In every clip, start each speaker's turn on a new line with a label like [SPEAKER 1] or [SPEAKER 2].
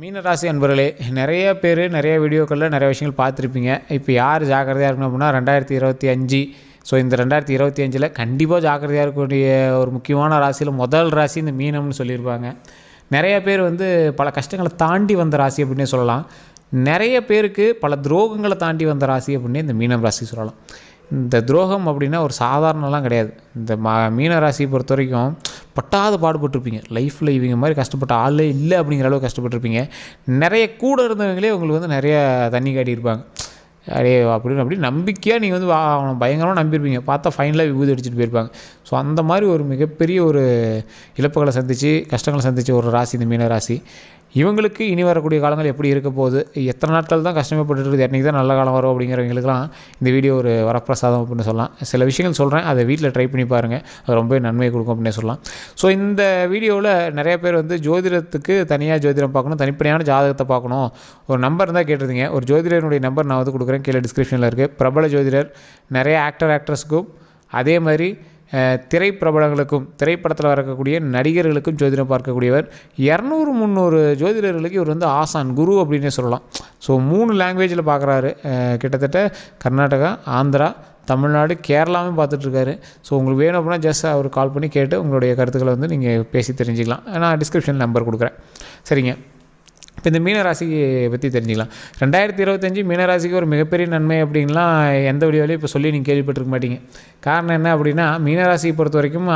[SPEAKER 1] மீனராசி அன்பர்களே நிறைய பேர் நிறைய வீடியோக்களில் நிறைய விஷயங்கள் பார்த்துருப்பீங்க. இப்போ யார் ஜாக்கிரதையாக இருக்கணும் அப்படின்னா ரெண்டாயிரத்தி இருபத்தி அஞ்சு. ஸோ இந்த ரெண்டாயிரத்தி இருபத்தி அஞ்சில் கண்டிப்பாக ஜாக்கிரதையாக இருக்கக்கூடிய ஒரு முக்கியமான ராசியில் முதல் ராசி இந்த மீனம்னு சொல்லியிருப்பாங்க. நிறைய பேர் வந்து பல கஷ்டங்களை தாண்டி வந்த ராசி அப்படின்னே சொல்லலாம். நிறைய பேருக்கு பல துரோகங்களை தாண்டி வந்த ராசி அப்படின்னே இந்த மீனம் ராசி சொல்லலாம். இந்த துரோகம் அப்படின்னா ஒரு சாதாரணலாம் கிடையாது. இந்த மா மீன ராசியை பொறுத்த வரைக்கும் பட்டாத பாடுபட்டிருப்பீங்க. லைஃப்பில் இவங்க மாதிரி கஷ்டப்பட்ட ஆளே இல்லை அப்படிங்கிற அளவுக்கு கஷ்டப்பட்டிருப்பீங்க. நிறைய கூட இருந்தவங்களே உங்களுக்கு வந்து நிறைய தண்ணி காட்டியிருப்பாங்க. அடே அப்படின்னு அப்படி நம்பிக்கையாக நீங்கள் வந்து அவனை பயங்கரமாக நம்பியிருப்பீங்க. பார்த்தா ஃபைனலாக விபூதி அடிச்சுட்டு போயிருப்பாங்க. ஸோ அந்த மாதிரி ஒரு மிகப்பெரிய ஒரு இழப்புகளை சந்தித்து கஷ்டங்களை சந்தித்து ஒரு ராசி இந்த மீன ராசி. இவங்களுக்கு இனி வரக்கூடிய காலங்கள் எப்படி இருக்க போகுது? எத்தனை நாட்கள் தான் கஷ்டப்பட்டு இருக்குது? என்றைக்கு தான் நல்ல காலம் வரும் அப்படிங்கிறவங்களுக்குலாம் இந்த வீடியோ ஒரு வரப்பிரசாதம் அப்படின்னு சொல்லலாம். சில விஷயங்கள் சொல்கிறேன் அதை வீட்டில் ட்ரை பண்ணி பாருங்கள் அது ரொம்பவே நன்மையை கொடுக்கும் அப்படின்னு சொல்லலாம். ஸோ இந்த வீடியோவில் நிறைய பேர் வந்து ஜோதிடத்துக்கு தனியாக ஜோதிடம் பார்க்கணும். தனிப்படையான ஜாதகத்தை பார்க்கணும். ஒரு நம்பர் தான் கேட்டிருந்தீங்க. ஒரு ஜோதிடனுடைய நம்பர் நான் வந்து கொடுக்குறேன். கீழே டிஸ்கிரிப்ஷனில் இருக்குது பிரபல ஜோதிடர் நிறைய ஆக்டர் ஆக்ட்ரஸ்க்கும் அதே மாதிரி திரைப்பிரபலங்களுக்கும் திரைப்படத்தில் வரக்கூடிய நடிகர்களுக்கும் ஜோதிடம் பார்க்கக்கூடியவர். இரநூறு முந்நூறு ஜோதிடர்களுக்கு இவர் வந்து ஆசான் குரு அப்படின்னே சொல்லலாம். ஸோ மூணு லாங்குவேஜில் பார்க்குறாரு கிட்டத்தட்ட கர்நாடகா ஆந்திரா தமிழ்நாடு கேரளாவும் பார்த்துட்ருக்காரு. ஸோ உங்களுக்கு வேணும் அப்படின்னா ஜஸ்ட் அவர் கால் பண்ணி கேட்டு உங்களுடைய கருத்துக்களை வந்து நீங்கள் பேசி தெரிஞ்சுக்கலாம். நான் டிஸ்கிரிப்ஷன் நம்பர் கொடுக்குறேன். சரிங்க. இப்போ இந்த மீனராசிக்கு பற்றி தெரிஞ்சுக்கலாம். ரெண்டாயிரத்தி இருபத்தஞ்சி மீனராசிக்கு ஒரு மிகப்பெரிய நன்மை அப்படின்லாம் எந்த வீடியோலையும் இப்போ சொல்லி நீங்கள் கேள்விப்பட்டிருக்க மாட்டீங்க. காரணம் என்ன அப்படின்னா மீனராசியை பொறுத்த வரைக்கும்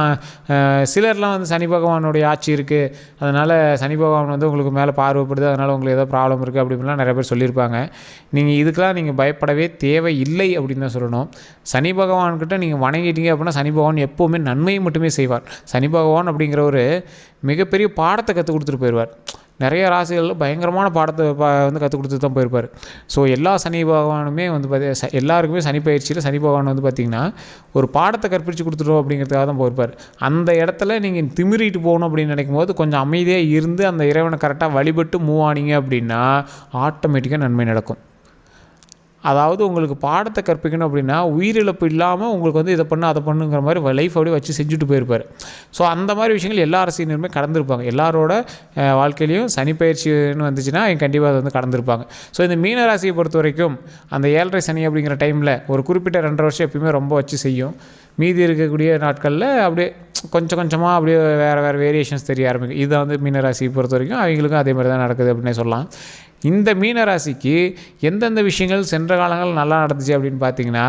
[SPEAKER 1] சிலர்லாம் வந்து சனி பகவானுடைய ஆட்சி இருக்குது அதனால் சனி பகவான் வந்து உங்களுக்கு மேலே பார்வைப்படுது. அதனால் உங்களுக்கு ஏதோ ப்ராப்ளம் இருக்குது அப்படின்லாம் நிறைய பேர் சொல்லியிருப்பாங்க. நீங்கள் இதுக்கெலாம் நீங்கள் பயப்படவே தேவை இல்லை அப்படின்னு தான் சொல்லணும். சனி பகவான்கிட்ட நீங்கள் வணங்கிட்டீங்க அப்படின்னா சனி பகவான் எப்போவுமே நன்மையை மட்டுமே செய்வார். சனி பகவான் அப்படிங்கிற ஒரு மிகப்பெரிய பாடத்தை கற்றுக் கொடுத்துட்டு போயிடுவார் நிறைய ராசிகளில் பயங்கரமான பாடத்தை பா வந்து கற்றுக் கொடுத்து தான் போயிருப்பார். ஸோ எல்லா சனி பகவானுமே வந்து பார்த்தி ச எல்லாருக்குமே சனி பயிற்சியில் சனி பகவான் வந்து பார்த்திங்கன்னா ஒரு பாடத்தை கற்பித்து கொடுத்துட்டோம் அப்படிங்கிறதுக்காக தான் போயிருப்பார். அந்த இடத்துல நீங்கள் திமிரிட்டு போகணும் அப்படின்னு நினைக்கும் போது கொஞ்சம் அமைதியாக இருந்து அந்த இறைவனை கரெக்டாக வழிபட்டு மூவ் ஆனீங்க அப்படின்னா ஆட்டோமேட்டிக்காக நன்மை நடக்கும். அதாவது உங்களுக்கு பாடத்தை கற்பிக்கணும் அப்படின்னா உயிரிழப்பு இல்லாமல் உங்களுக்கு வந்து இதை பண்ணு அதை பண்ணுங்கிற மாதிரி லைஃப் அப்படியே வச்சு செஞ்சுட்டு போயிருப்பார். ஸோ அந்த மாதிரி விஷயங்கள் எல்லா அரசியலுமே கடந்திருப்பாங்க. எல்லாரோட வாழ்க்கையிலையும் சனி பயிற்சின்னு வந்துச்சுன்னா கண்டிப்பாக அதை வந்து கடந்திருப்பாங்க. ஸோ இந்த மீன ராசியை பொறுத்த வரைக்கும் அந்த ஏழரை சனி அப்படிங்கிற டைமில் ஒரு குறிப்பிட்ட ரெண்டரை வருஷம் எப்பயுமே ரொம்ப வச்சு செய்யும். மீதி இருக்கக்கூடிய நாட்களில் அப்படியே கொஞ்சம் கொஞ்சமாக அப்படியே வேறு வேறு வேரியேஷன்ஸ் தெரிய ஆரம்பிக்கும். இதை வந்து மீனராசியை பொறுத்த வரைக்கும் அவங்களுக்கும் அதே மாதிரி தான் நடக்குது அப்படின்னே சொல்லலாம். இந்த மீனராசிக்கு எந்தெந்த விஷயங்கள் சென்ற காலங்கள் நல்லா நடந்துச்சு அப்படின்னு பார்த்தீங்கன்னா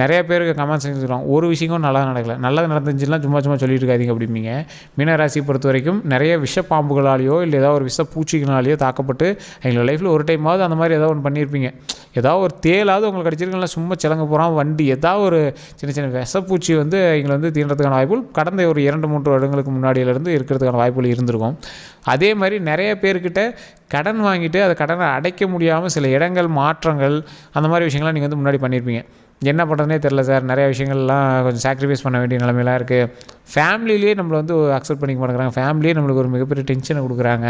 [SPEAKER 1] நிறைய பேருக்கு கமெண்ட்ஸ் சொல்லுவாங்க ஒரு விஷயமும் நல்லா நடக்கல. நல்லது நடந்துச்சுன்னா சும்மா சும்மா சொல்லிட்டு அப்படிம்பீங்க. மீனராசியை பொறுத்த வரைக்கும் நிறைய விஷப்பாம்புகளாலேயோ இல்லை ஏதாவது ஒரு விஷ பூச்சிகளாலேயோ தாக்கப்பட்டு எங்களோட லைஃப்பில் ஒரு டைமாவது அந்த மாதிரி ஏதாவது ஒன்று பண்ணியிருப்பீங்க ஏதாவது ஒரு தேலாவது உங்களுக்கு கிடச்சிருக்கலாம் சும்மா சிலங்க போகிறோம் வண்டி ஏதாவது ஒரு சின்ன சின்ன விஷப்பூச்சி வந்து எங்களை வந்து தீண்டுறதுக்கான வாய்ப்புகள் கடந்த ஒரு இரண்டு மூன்று வருடங்களுக்கு முன்னாடியிலேருந்து இருக்கிறதுக்கான வாய்ப்புகள் இருந்திருக்கும். அதே மாதிரி நிறைய பேர்கிட்ட கடன் வாங்கிட்டு அதை கடனை அடைக்க முடியாமல் சில இடங்கள் மாற்றங்கள் அந்த மாதிரி விஷயங்கள்லாம் நீங்கள் வந்து முன்னாடி பண்ணியிருப்பீங்க என்ன பண்ணுறதுனே தெரில சார். நிறைய விஷயங்கள்லாம் கொஞ்சம் சாக்ரிஃபைஸ் பண்ண வேண்டிய நிலமையெல்லாம் இருக்குது ஃபேமிலியிலே நம்மளை வந்து அக்செப்ட் பண்ணிக்க மாட்டேங்கிறாங்க. ஃபேமிலியே நம்மளுக்கு ஒரு மிகப்பெரிய டென்ஷனை கொடுக்குறாங்க.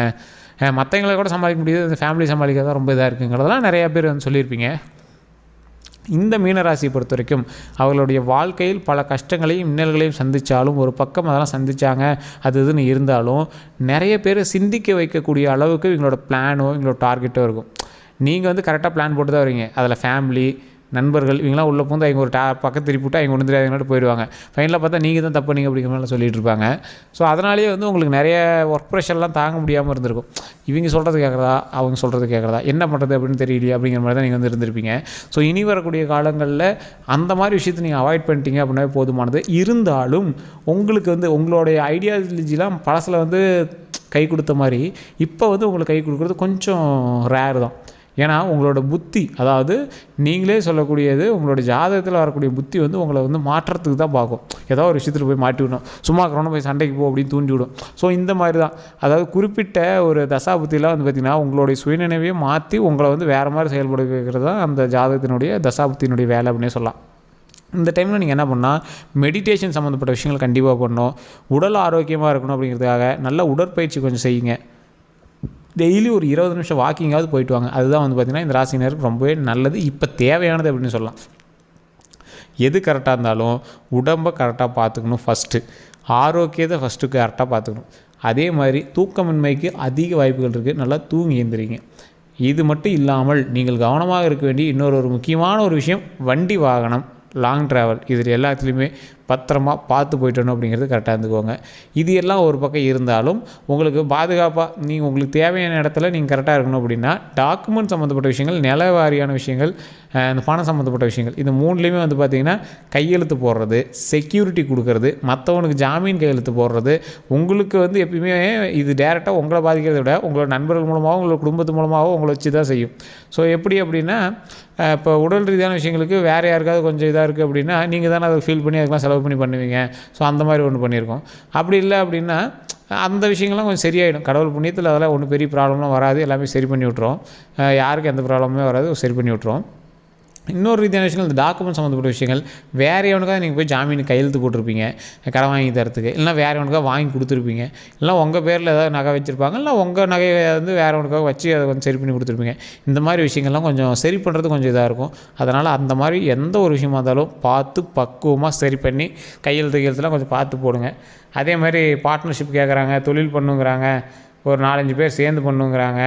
[SPEAKER 1] மற்றவங்களை கூட சமாளிக்க முடியாது. இந்த ஃபேமிலி சமாளிக்க தான் ரொம்ப இதாக இருக்குங்கிறதெல்லாம் நிறையா பேர் வந்து சொல்லியிருப்பீங்க. இந்த மீனராசியை பொறுத்த வரைக்கும் அவர்களுடைய வாழ்க்கையில் பல கஷ்டங்களையும் இன்னல்களையும் சந்தித்தாலும் ஒரு பக்கம் அதெல்லாம் சந்தித்தாங்க அது இதுன்னு இருந்தாலும் நிறைய பேர் சிந்திக்க வைக்கக்கூடிய அளவுக்கு இவங்களோட பிளானோ இவங்களோட டார்கெட்டோ இருக்கும். நீங்கள் வந்து கரெக்டாக பிளான் போட்டு தான் வரீங்க அதில் ஃபேமிலி நண்பர்கள் இவங்களாம் உள்ளே போந்து அவங்க ஒரு டா பக்கம் திருப்பி விட்டு அவங்க ஒன்று தெரியாதவங்கள்ட்ட போயிடுவாங்க. ஃபைனலாக பார்த்தா நீங்கள் தான் தப்பு நீங்கள் அப்படிங்கிற மாதிரி சொல்லிட்டு இருப்பாங்க. ஸோ அதனாலேயே வந்து உங்களுக்கு நிறைய ஒர்க் ப்ரெஷர்லாம் தாங்க முடியாமல் இருந்திருக்கும். இவங்க சொல்கிறது கேட்குறதா அவங்க சொல்கிறது கேட்குறதா என்ன பண்ணுறது அப்படின்னு தெரியலையே அப்படிங்கிற மாதிரி தான் நீங்கள் வந்து இருந்திருப்பீங்க. ஸோ இனி வரக்கூடிய காலங்களில் அந்த மாதிரி விஷயத்தை நீங்கள் அவாய்ட் பண்ணிட்டீங்க அப்படின்னாவே போதுமானது. இருந்தாலும் உங்களுக்கு வந்து உங்களுடைய ஐடியாலஜிலாம் பழசில் வந்து கை கொடுத்த மாதிரி இப்போ வந்து உங்களுக்கு கை கொடுக்குறது கொஞ்சம் ரேர் தான். ஏன்னா உங்களோட புத்தி அதாவது நீங்களே சொல்லக்கூடியது உங்களோட ஜாதகத்தில் வரக்கூடிய புத்தி வந்து உங்களை வந்து மாற்றத்துக்கு தான் பார்க்கும். ஏதோ ஒரு விஷயத்தில் போய் மாட்டி விடணும். சும்மா இருக்கிறவன போய் சண்டைக்கு போ அப்படின்னு தூண்டி விடும். ஸோ இந்த மாதிரி தான் அதாவது குறிப்பிட்ட ஒரு தசா வந்து பார்த்திங்கன்னா உங்களுடைய சுயநினைவையே மாற்றி உங்களை வந்து வேறு மாதிரி செயல்பட வைக்கிறது தான் அந்த ஜாதகத்தினுடைய தசாபுத்தினுடைய வேலை அப்படின்னே சொல்லலாம். இந்த டைமில் நீங்கள் என்ன பண்ணால் மெடிடேஷன் சம்மந்தப்பட்ட விஷயங்கள் கண்டிப்பாக பண்ணணும். உடல் ஆரோக்கியமாக இருக்கணும் அப்படிங்கிறதுக்காக நல்ல உடற்பயிற்சி கொஞ்சம் செய்யுங்க. டெய்லி ஒரு இருபது நிமிஷம் வாக்கிங்காவது போயிட்டு வாங்க அதுதான் வந்து பார்த்திங்கன்னா இந்த ராசினருக்கு ரொம்பவே நல்லது. இப்போ தேவையானது அப்படின்னு சொல்லலாம். எது கரெக்டாக இருந்தாலும் உடம்பை கரெக்டாக பார்த்துக்கணும் ஃபஸ்ட்டு ஆரோக்கியத்தை ஃபஸ்ட்டு கரெக்டாக பார்த்துக்கணும். அதே மாதிரி தூக்கமின்மைக்கு அதிக வாய்ப்புகள் இருக்குது நல்லா தூங்கி எழுந்திரிங்க இது மட்டும் இல்லாமல் நீங்கள் கவனமாக இருக்க வேண்டிய இன்னொரு ஒரு முக்கியமான ஒரு விஷயம் வண்டி வாகனம் லாங் ட்ராவல் இதில் எல்லாத்துலேயுமே பத்திரமா பார்த்து போயிட்டணும் அப்படிங்கிறது கரெக்டாக இருந்துக்கோங்க. இது எல்லாம் ஒரு பக்கம் இருந்தாலும் உங்களுக்கு பாதுகாப்பாக நீங்கள் உங்களுக்கு தேவையான இடத்துல நீங்கள் கரெக்டாக இருக்கணும் அப்படின்னா டாக்குமெண்ட் சம்மந்தப்பட்ட விஷயங்கள் நில வாரியான விஷயங்கள் இந்த பணம் சம்மந்தப்பட்ட விஷயங்கள் இந்த மூணுலேயுமே வந்து பார்த்திங்கன்னா கையெழுத்து போடுறது செக்யூரிட்டி கொடுக்கறது மற்றவனுக்கு ஜாமீன் கையெழுத்து போடுறது உங்களுக்கு வந்து எப்பயுமே இது டேரெக்டாக உங்களை பாதிக்கிறதை விட உங்களோட நண்பர்கள் மூலமாகவும் உங்களோட குடும்பத்து மூலமாகவும் உங்களை வச்சு தான் செய்யும். ஸோ எப்படி அப்படின்னா இப்போ உடல் ரீதியான விஷயங்களுக்கு வேறு யாருக்காவது கொஞ்சம் இதாக இருக்குது அப்படின்னா நீங்கள் தானே அதை ஃபீல் பண்ணி அதுக்கெலாம் செலவு பண்ணி பண்ணுவீங்க. ஸோ அந்த மாதிரி ஒன்று பண்ணியிருக்கோம். அப்படி இல்லை அப்படின்னா அந்த விஷயங்கள்லாம் கொஞ்சம் சரியாயிடும். கடவுள் புண்ணியத்தில் அதெல்லாம் ஒன்றும் பெரிய ப்ராப்ளம்லாம் வராது. எல்லாமே சரி பண்ணி விட்ருவோம் யாருக்கும் எந்த ப்ராப்ளமே வராது. சரி பண்ணி விட்ருவோம் இன்னொரு ரீதியான விஷயங்கள் இந்த டாக்குமெண்ட் சம்மந்தப்பட்ட விஷயங்கள் வேறு எவனுக்காக நீங்கள் போய் ஜாமீன் கையெழுத்து போட்டிருப்பீங்க கடை வாங்கி தரத்துக்கு இல்லைனா வேறு எவனுக்காக வாங்கி கொடுத்துருப்பீங்க இல்லை உங்கள் பேரில் ஏதாவது நகை வச்சுருப்பாங்க இல்லை உங்கள் நகையை வந்து வேறு எவனுக்காக வச்சு அதை கொஞ்சம் சரி பண்ணி கொடுத்துருப்பீங்க. இந்த மாதிரி விஷயங்கள்லாம் கொஞ்சம் சரி பண்ணுறது கொஞ்சம் இதாக இருக்கும். அதனால் அந்த மாதிரி எந்த ஒரு விஷயமா இருந்தாலும் பார்த்து பக்குவமாக சரி பண்ணி கையெழுத்து கையெழுத்துலாம் கொஞ்சம் பார்த்து போடுங்க. அதே மாதிரி பார்ட்னர்ஷிப் கேட்குறாங்க தொழில் பண்ணுங்கிறாங்க ஒரு நாலஞ்சு பேர் சேர்ந்து பண்ணுங்கிறாங்க.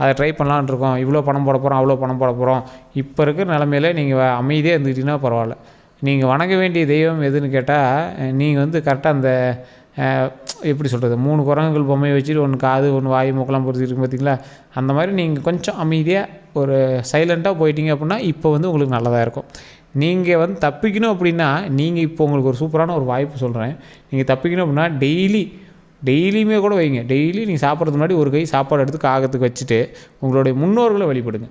[SPEAKER 1] அதை ட்ரை பண்ணலான்னு இருக்கோம். இவ்வளோ பணம் போட போகிறோம் அவ்வளோ பணம் போட போகிறோம் இப்போ இருக்கிற நிலமையில நீங்கள் அமைதியாக இருந்துக்கிட்டீங்கன்னா பரவாயில்ல. நீங்கள் வணங்க வேண்டிய தெய்வம் எதுன்னு கேட்டால் நீங்கள் வந்து கரெக்டாக அந்த எப்படி சொல்கிறது மூணு குரங்குகள் பொம்மையை வச்சுட்டு ஒன்று காது ஒன்று வாய் மூக்கெல்லாம் பொறுத்திருக்கு பார்த்தீங்களா அந்த மாதிரி நீங்கள் கொஞ்சம் அமைதியாக ஒரு சைலண்ட்டாக போயிட்டீங்க அப்படின்னா இப்போ வந்து உங்களுக்கு நல்லதாக இருக்கும். நீங்கள் வந்து தப்பிக்கணும் அப்படின்னா நீங்கள் இப்போ உங்களுக்கு ஒரு சூப்பரான ஒரு வாய்ப்பு சொல்கிறேன் நீங்கள் தப்பிக்கணும் அப்படின்னா டெய்லி டெய்லியுமே கூட வைங்க. டெய்லி நீங்கள் சாப்பிட்றதுக்கு முன்னாடி ஒரு கை சாப்பாடு எடுத்து காகத்துக்கு வச்சுட்டு உங்களுடைய முன்னோர்களை வழிபடுங்க.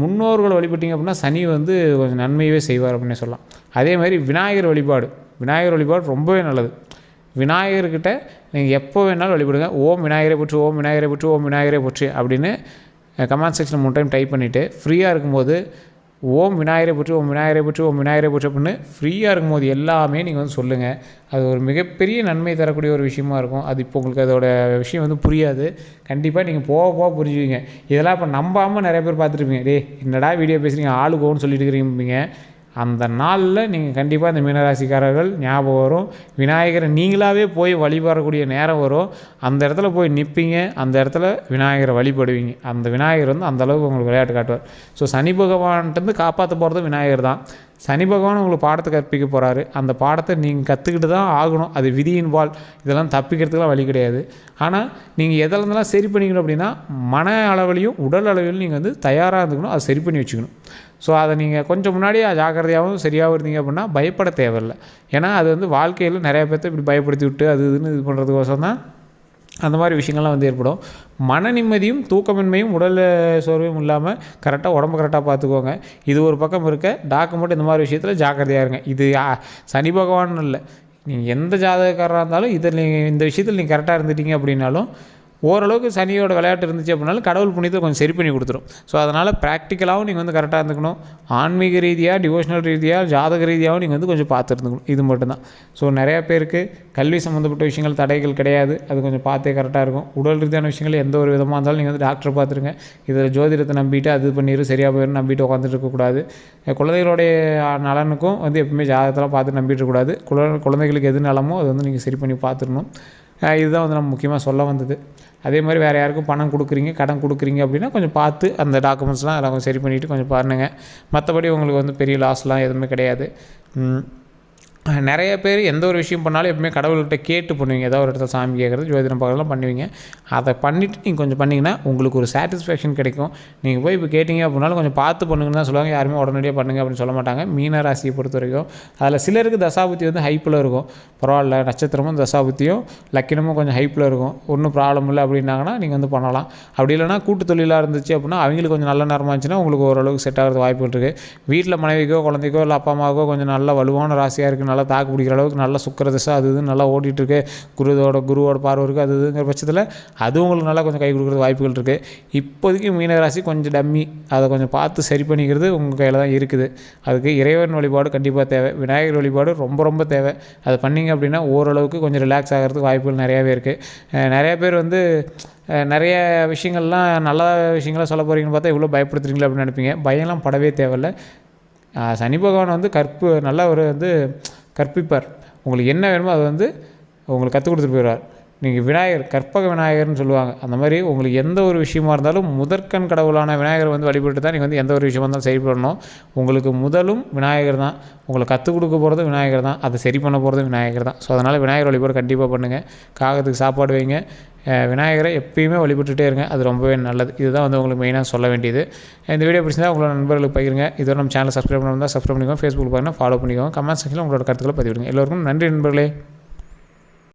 [SPEAKER 1] முன்னோர்களை வழிபட்டிங்க அப்படின்னா சனி வந்து கொஞ்சம் நன்மையவே செய்வார் அப்படின்னு சொல்லலாம். அதே மாதிரி விநாயகர் வழிபாடு. விநாயகர் வழிபாடு ரொம்பவே நல்லது. விநாயகர்கிட்ட நீங்கள் எப்போ வேணாலும் வழிபடுங்க. ஓம் விநாயகரை போற்று ஓம் விநாயகரை போற்று ஓம் விநாயகரை போற்று அப்படின்னு கமெண்ட் செக்ஷனில் மூணு டைம் டைப் பண்ணிவிட்டு ஃப்ரீயாக இருக்கும்போது ஓம் விநாயகரை பற்றி ஓம் விநாயகரை பற்றி ஓம் விநாயகரை போற்று அப்படின்னு ஃப்ரீயாக இருக்கும்போது எல்லாமே நீங்கள் வந்து சொல்லுங்கள் அது ஒரு மிகப்பெரிய நன்மை தரக்கூடிய ஒரு விஷயமா இருக்கும். அது இப்போ உங்களுக்கு அதோட விஷயம் வந்து புரியாது. கண்டிப்பாக நீங்கள் போக போக புரிஞ்சுவீங்க இதெல்லாம் இப்போ நம்பாமல் நிறைய பேர் பார்த்துருப்பீங்க டேய் என்னடா வீடியோ பேசுகிறீங்க ஆளு கோன்னு சொல்லிட்டு இருக்கிறீங்க. அந்த நாளில் நீங்கள் கண்டிப்பாக இந்த மீனராசிக்காரர்கள் ஞாபகம் வரும். விநாயகரை நீங்களாகவே போய் வழிபடக்கூடிய நேரம் வரும். அந்த இடத்துல போய் நிற்பீங்க அந்த இடத்துல விநாயகரை வழிபடுவீங்க. அந்த விநாயகர் வந்து அந்தளவுக்கு உங்களுக்கு விளையாட்டு காட்டுவார். ஸோ சனி பகவான்கிட்டருந்து காப்பாற்ற போகிறது விநாயகர் தான். சனி பகவான் உங்களுக்கு பாடத்தை கற்பிக்க போகிறாரு அந்த பாடத்தை நீங்கள் கற்றுக்கிட்டு தான் ஆகணும். அது விதியின் வாழ் இதெல்லாம் தப்பிக்கிறதுக்குலாம் வழி கிடையாது. ஆனால் நீங்கள் எதில் இருந்தாலும் சரி பண்ணிக்கணும் அப்படின்னா மன அளவிலையும் உடல் அளவிலும் நீங்கள் வந்து தயாராக இருந்துக்கணும். அதை சரி பண்ணி வச்சுக்கணும். ஸோ அதை நீங்கள் கொஞ்சம் முன்னாடியே ஜாக்கிரதையாகவும் சரியாகவும் இருந்தீங்க அப்படின்னா பயப்பட தேவையில்லை. ஏன்னா அது வந்து வாழ்க்கையில் நிறைய பேர்த்த இப்படி பயப்படுத்தி விட்டு அது இதுன்னு இது பண்ணுறதுக்கோசம் தான் அந்த மாதிரி விஷயங்கள்லாம் வந்து ஏற்படும். மன நிம்மதியும் தூக்கமின்மையும் உடல் சோர்வையும் இல்லாமல் கரெக்டாக உடம்பு கரெக்டாக பார்த்துக்கோங்க. இது ஒரு பக்கம் இருக்க டாக்குமெண்ட் இந்த மாதிரி விஷயத்தில் ஜாக்கிரதையாக இருங்க. இது சனி பகவான் இல்லை. நீங்கள் எந்த ஜாதகக்காரராக இருந்தாலும் இதில் நீங்கள் இந்த விஷயத்தில் நீங்கள் கரெக்டாக இருந்துட்டீங்க அப்படின்னாலும் ஓரளவுக்கு சனியோட விளையாட்டு இருந்துச்சு அப்படின்னாலும் கடவுள் புண்ணியத்தை கொஞ்சம் சரி பண்ணி கொடுத்துரும். ஸோ அதனால் ப்ராக்டிக்கலாகவும் நீங்கள் வந்து கரெக்டாக இருந்துக்கணும். ஆன்மீக ரீதியாக டிவோஷனல் ரீதியாக ஜாதக ரீதியாகவும் நீங்கள் வந்து கொஞ்சம் பார்த்து இருந்துக்கணும் இது மட்டும்தான். ஸோ நிறையா பேருக்கு கல்வி சம்மந்தப்பட்ட விஷயங்கள் தடைகள் கிடையாது. அது கொஞ்சம் பார்த்தே கரெக்டாக இருக்கும். உடல் ரீதியான விஷயங்கள் எந்த ஒரு விதமாக இருந்தாலும் நீங்கள் வந்து டாக்டரை பார்த்துருங்க. இதில் ஜோதிடத்தை நம்பிட்டு அது பண்ணிடு சரியாக போயிடும் நம்பிட்டு உட்காந்துட்டு இருக்கக்கூடாது குழந்தைகளுடைய நலனுக்கும் வந்து எப்பவுமே ஜாதகத்தெல்லாம் பார்த்து நம்பிட்டு இருக்கக்கூடாது குழந்தைகளுக்கு எது நலமோ அது வந்து நீங்கள் சரி பண்ணி பார்த்துடணும் இதுதான் வந்து நம்ம முக்கியமாக சொல்ல வந்தது. அதே மாதிரி வேறு யாருக்கும் பணம் கொடுக்குறீங்க கடன் கொடுக்குறீங்க அப்படின்னா கொஞ்சம் பார்த்து அந்த டாக்குமெண்ட்ஸ்லாம் எல்லாம் கொஞ்சம் சரி பண்ணிவிட்டு கொஞ்சம் பாருங்கள் மற்றபடி உங்களுக்கு வந்து பெரிய லாஸ்லாம் எதுவுமே கிடையாது. நிறைய பேர் எந்த ஒரு விஷயம் பண்ணாலும் எப்பவுமே கடவுள்கிட்ட கேட்டு பண்ணுவீங்க. ஏதாவது ஒரு இடத்துல சாமி கேட்குறது ஜோதிடம் பார்க்கலாம் பண்ணுவீங்க. அதை பண்ணிவிட்டு நீங்கள் கொஞ்சம் பண்ணிங்கன்னா உங்களுக்கு ஒரு சாட்டிஸ்ஃபேக்ஷன் கிடைக்கும். நீங்கள் போய் இப்போ கேட்டிங்க அப்படின்னாலும் கொஞ்சம் பார்த்து பண்ணுங்கன்னு தான் சொல்லுவாங்க. யாருமே உடனடியாக பண்ணுங்க அப்படின்னு சொல்ல மாட்டாங்க. மீன ராசியை பொறுத்த வரைக்கும் அதில் சிலருக்கு தசாபுத்தி வந்து ஹைப்பில் இருக்கும். பரவாயில்ல நட்சத்திரமும் தசாபுத்தியும் லக்கினமும் கொஞ்சம் ஹைப்பில் இருக்கும். ஒன்றும் ப்ராப்ளம் இல்லை அப்படின்னாங்கன்னா நீங்கள் வந்து பண்ணலாம். அப்படி இல்லைனா கூட்டு தொழிலாக இருந்துச்சு அப்படின்னா அவங்களுக்கு கொஞ்சம் நல்ல நேரமாக இருந்துச்சுன்னா உங்களுக்கு ஓரளவுக்கு செட் ஆகிறது வாய்ப்புகள் இருக்குது வீட்டில் மனைவிக்கோ குழந்தைக்கோ இல்லை அப்பா அம்மாவுக்கோ கொஞ்சம் நல்ல வலுவான ராசியாக இருக்குது நல்லா தாக்கு பிடிக்கிற அளவுக்கு நல்லா சுக்கர திசை அது இது நல்லா ஓடிட்டு இருக்குது குருவோட குருவோட பார்வை இருக்குது அது இதுங்கிற பட்சத்தில் அது உங்களுக்கு நல்லா கொஞ்சம் கை கொடுக்குறது வாய்ப்புகள் இருக்குது இப்போதைக்கு மீனராசி கொஞ்சம் டம்மி. அதை கொஞ்சம் பார்த்து சரி பண்ணிக்கிறது உங்கள் கையில் தான் இருக்குது. அதுக்கு இறைவன் வழிபாடு கண்டிப்பாக தேவை. விநாயகர் வழிபாடு ரொம்ப ரொம்ப தேவை. அதை பண்ணிங்க அப்படின்னா ஓரளவுக்கு கொஞ்சம் ரிலாக்ஸ் ஆகிறதுக்கு வாய்ப்புகள் நிறையாவே இருக்குது நிறைய பேர் வந்து நிறைய விஷயங்கள்லாம் நல்ல விஷயங்களாக சொல்ல போகிறீங்கன்னு பார்த்தா இவ்வளோ பயப்படுத்துறீங்களா அப்படின்னு நினைப்பீங்க. பயம்லாம் படவே தேவையில்ல. சனி பகவான் வந்து கற்பு நல்ல ஒரு வந்து கற்பிப்பார். உங்களுக்கு என்ன வேணுமோ அதை வந்து உங்களுக்கு கற்றுக் கொடுத்துட்டு போயிடுவார். நீங்கள் விநாயகர் கற்பக விநாயகர்னு சொல்லுவாங்க. அந்த மாதிரி உங்களுக்கு எந்த ஒரு விஷயமா இருந்தாலும் முதற்கண் கடவுளான விநாயகர் வந்து வழிபட்டு தான் நீங்கள் வந்து எந்த ஒரு விஷயமா இருந்தாலும் சரி பண்ணணும் உங்களுக்கு முதலும் விநாயகர் தான். உங்களுக்கு கற்றுக் கொடுக்க போகிறதும் விநாயகர் தான். அதை சரி பண்ண போகிறதும் விநாயகர் தான். ஸோ அதனால் விநாயகர் வழிபாடு கண்டிப்பாக பண்ணுங்கள் காகத்துக்கு சாப்பாடு வைங்க. விநாயகரை எப்பயுமே வழிபட்டுட்டே இருங்க. அது ரொம்பவே நல்லது. இதுதான் வந்து உங்களுக்கு மெயினாக சொல்ல வேண்டியது. இந்த வீடியோ பிடிச்சிருந்தா உங்களோட நண்பர்களுக்கு பகிருங்க. இதோட நம்ம சேனல் சப்ஸ்கிரைப் பண்ணி ஃபேஸ்புக் பாருங்கள் ஃபாலோ பண்ணிக்கோங்க. கமெண்ட் செக்ஷனில் உங்களோட கருத்துக்களை பதிவிடுங்க. எல்லோருக்கும் நன்றி நண்பர்களே.